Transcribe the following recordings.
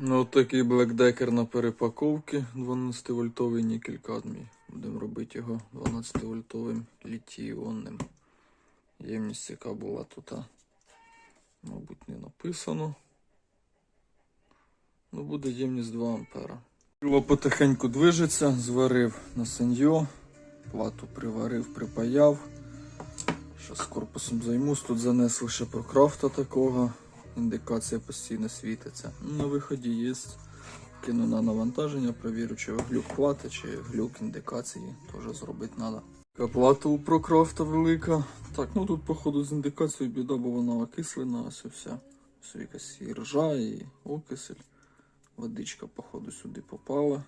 Ну, от такий блекдекер на перепаковці 12-вольтовий нікель кадмій. Будемо робити його 12-вольтовим літій-іонним. Ємність, яка була тут, мабуть, не написано. Ну, буде ємність 2 ампера. Крило потихеньку движеться, зварив на сеньо, плату приварив, припаяв. Зараз корпусом займусь. Тут занесли ще прокрафта такого. Індикація постійно світиться. На виході є. Кину на навантаження, провірю, чи глюк плати, чи глюк індикації. Теж зробити треба. Така плата у прокрафта велика. Так, ну тут, походу, з індикацією біда, бо вона окислена, ось і вся. Все якась і ржа, і окисель. Водичка, походу, сюди попала.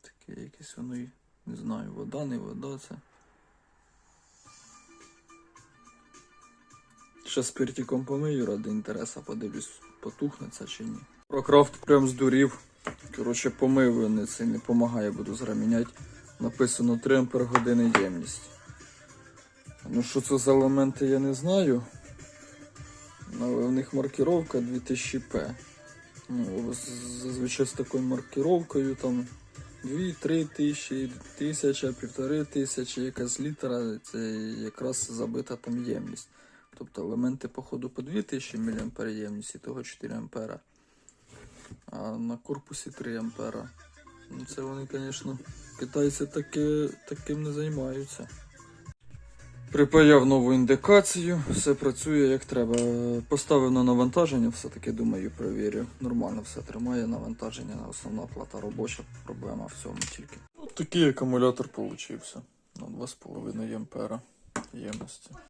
Таке якесь воно і не знаю, вода, не вода це. Ще спиртиком помию ради інтереса, подивлюсь, потухне це чи ні. Прокрафт прям здурів. Коротше, помив не це не допомагає, буду зараз міняти. Написано 3 ампер години ємність. Ну що це за елементи, я не знаю. Але в них маркировка 2000P. Ну, зазвичай з такою маркировкою там 2-3 тисячі, тисяча, півтори тисячі, якась літера, це якраз забита там ємність. Тобто елементи, походу, по 2000 мА ємність і того 4 ампера. А на корпусі 3 ампера. Ну це вони, звісно, китайці таки, таким не займаються. Припаяв нову індикацію, все працює як треба. Поставив на навантаження, все-таки думаю, перевірю. Нормально все тримає навантаження, основна плата робоча, проблема в цьому тільки. От такий акумулятор получився на 2,5 ампера ємності.